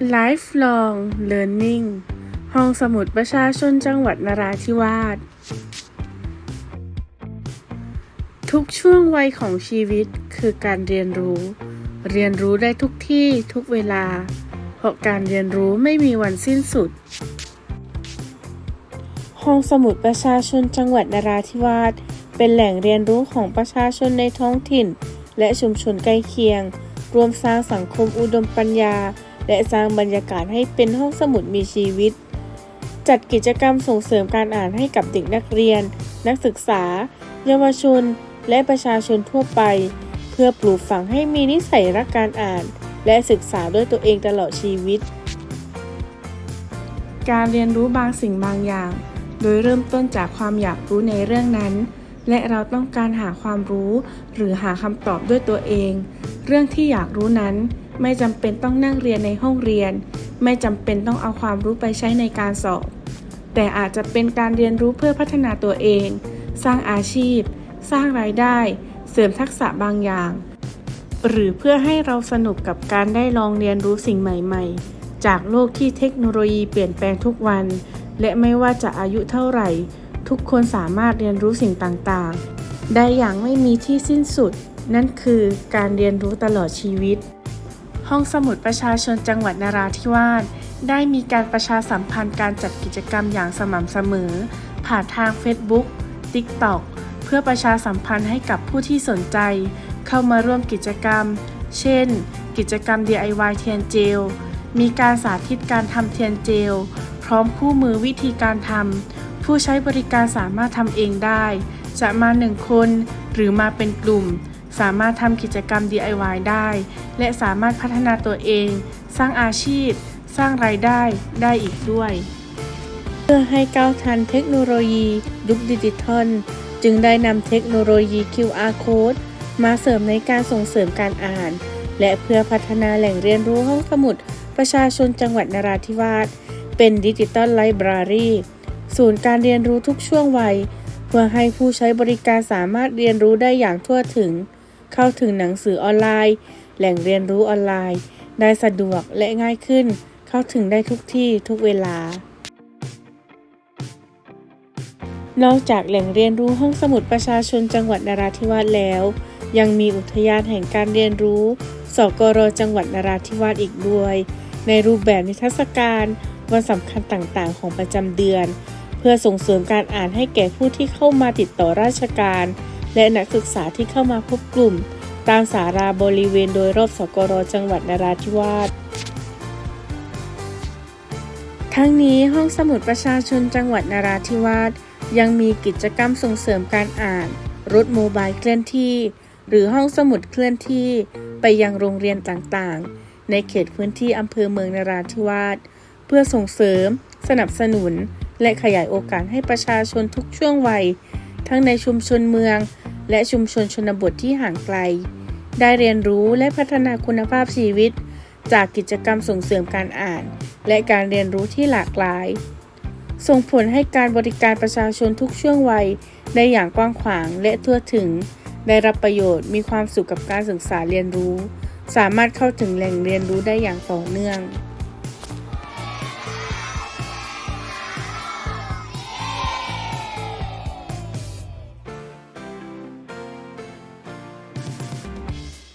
Lifelong Learning ห้องสมุดประชาชนจังหวัดนราธิวาส ทุกช่วงวัยของชีวิตคือการเรียนรู้ เรียนรู้ได้ทุกที่ทุกเวลา เพราะการเรียนรู้ไม่มีวันสิ้นสุด ห้องสมุดประชาชนจังหวัดนราธิวาสเป็นแหล่งเรียนรู้ของประชาชนในท้องถิ่น และชุมชนใกล้เคียง รวมสร้างสังคมอุดมปัญญา และสร้างบรรยากาศให้เป็นห้องสมุดมีชีวิต จัดกิจกรรมส่งเสริมการอ่านให้กับเด็กนักเรียน นักศึกษา เยาวชน และประชาชนทั่วไป เพื่อปลูกฝังให้มีนิสัยรักการอ่าน และศึกษาด้วยตัวเองตลอดชีวิต การเรียนรู้บางสิ่งบางอย่าง โดยเริ่มต้นจากความอยากรู้ในเรื่องนั้นและเราต้องการหาความรู้ หรือหาคำตอบด้วยตัวเอง เรื่องที่อยากรู้นั้น ไม่จำเป็นต้องนั่งเรียนในห้องเรียน ไม่จำเป็นต้องเอาความรู้ไปใช้ในการสอบ แต่อาจจะเป็นการเรียนรู้เพื่อพัฒนาตัวเอง สร้างอาชีพ สร้างรายได้ เสริมทักษะบางอย่าง หรือเพื่อให้เราสนุกกับการได้ลองเรียนรู้สิ่งใหม่ๆ จากโลกที่เทคโนโลยีเปลี่ยนแปลงทุกวัน และไม่ว่าจะอายุเท่าไหร่ ทุกคนสามารถเรียนรู้สิ่งต่างๆ ได้อย่างไม่มีที่สิ้นสุด นั่นคือการเรียนรู้ตลอดชีวิต ห้องสมุดประชาชนจังหวัดนราธิวาสได้มีการประชาสัมพันธ์การจัดกิจกรรมอย่างสม่ำเสมอ ผ่านทาง Facebook TikTok เพื่อประชาสัมพันธ์ให้กับผู้ที่สนใจ เข้ามาร่วมกิจกรรม เช่น กิจกรรม DIY เทียนเจล มีการสาธิตการทำเทียนเจล พร้อมคู่มือวิธีการทำผู้ใช้บริการสามารถทำเองได้ จะมาหนึ่งคนหรือมาเป็นกลุ่ม สามารถทำกิจกรรม DIY ได้ และสามารถพัฒนาตัวเอง สร้างอาชีพ สร้างรายได้ได้อีกด้วย เพื่อให้ก้าวทันเทคโนโลยียุคดิจิทัล จึงได้นำเทคโนโลยี QR Code มาเสริมในการส่งเสริมการอ่าน และเพื่อพัฒนาแหล่งเรียนรู้ห้องสมุด ประชาชนจังหวัดนราธิวาสเป็นดิจิทัลไลบรารีศูนย์การเรียนรู้ทุกช่วงวัย เพื่อให้ผู้ใช้บริการสามารถเรียนรู้ได้อย่างทั่วถึง เข้าถึงหนังสือออนไลน์ แหล่งเรียนรู้ออนไลน์ ได้สะดวกและง่ายขึ้น เข้าถึงได้ทุกที่ทุกเวลา นอกจากแหล่งเรียนรู้ห้องสมุดประชาชนจังหวัดนราธิวาสแล้ว ยังมีอุทยานแห่งการเรียนรู้ สกรจังหวัดนราธิวาสอีกด้วย ในรูปแบบนิทรรศการวันสำคัญต่างๆ ของประจำเดือน เพื่อส่งเสริมการอ่านให้แก่ผู้ที่เข้ามาติดต่อราชการ และนักศึกษาที่เข้ามาพบกลุ่ม ตามสาราบริเวณโดยรอบสกรจังหวัดนราธิวาสทั้งนี้ห้องสมุดประชาชนจังหวัดนราธิวาสยังมีกิจกรรมส่งเสริมการอ่าน รถโมบายเคลื่อนที่ หรือห้องสมุดเคลื่อนที่ ไปยังโรงเรียนต่างๆ ในเขตพื้นที่อำเภอเมืองนราธิวาสเพื่อส่งเสริม สนับสนุน และขยายโอกาสให้ประชาชนทุกช่วงวัย ทั้งในชุมชนเมือง และชุมชนชนบทที่ห่างไกล ได้เรียนรู้และพัฒนาคุณภาพชีวิต จากกิจกรรมส่งเสริมการอ่าน และการเรียนรู้ที่หลากหลาย ส่งผลให้การบริการประชาชนทุกช่วงวัย ได้อย่างกว้างขวางและทั่วถึง ได้รับประโยชน์มีความสุขกับการศึกษาเรียนรู้ สามารถเข้าถึงแหล่งเรียนรู้ได้อย่างต่อเนื่อง